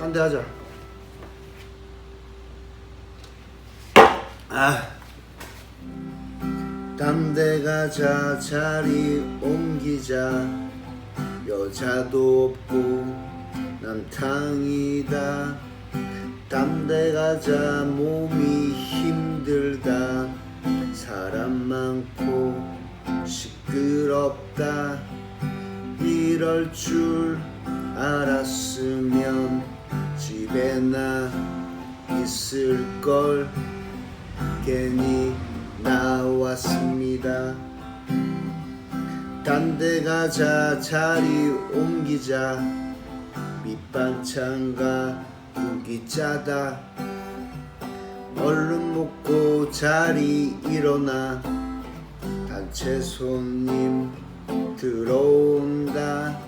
딴 데 하자. 아. 딴 데 가자 자리 옮기자 여자도 없고 남탕이다 딴 데 가자 몸이 힘들다 사람 많고 시끄럽다 이럴 줄 알았으면 집에나 있을 걸 괜히 나왔습니다. 딴데 가자 자리 옮기자 밑반찬과 국이 짜다 얼른 먹고 자리 일어나 단체 손님 들어온다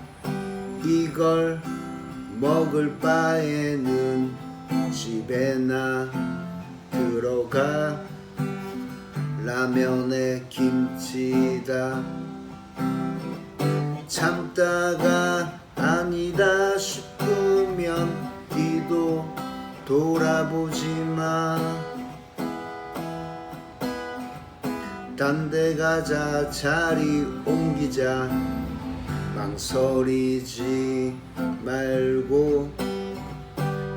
이걸 먹을 바에는 집에나 들어가. 라면에 김치다. 참다가 아니다 싶으면 뒤도 돌아보지 마. 딴 데 가자. 자리 옮기자 망설이지 말고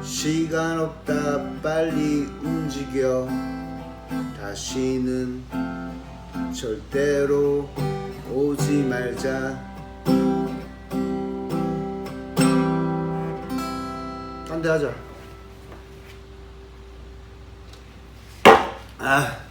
시간 없다 빨리 움직여. 다시는 절대로 오지 말자. 딴 데 하자. 아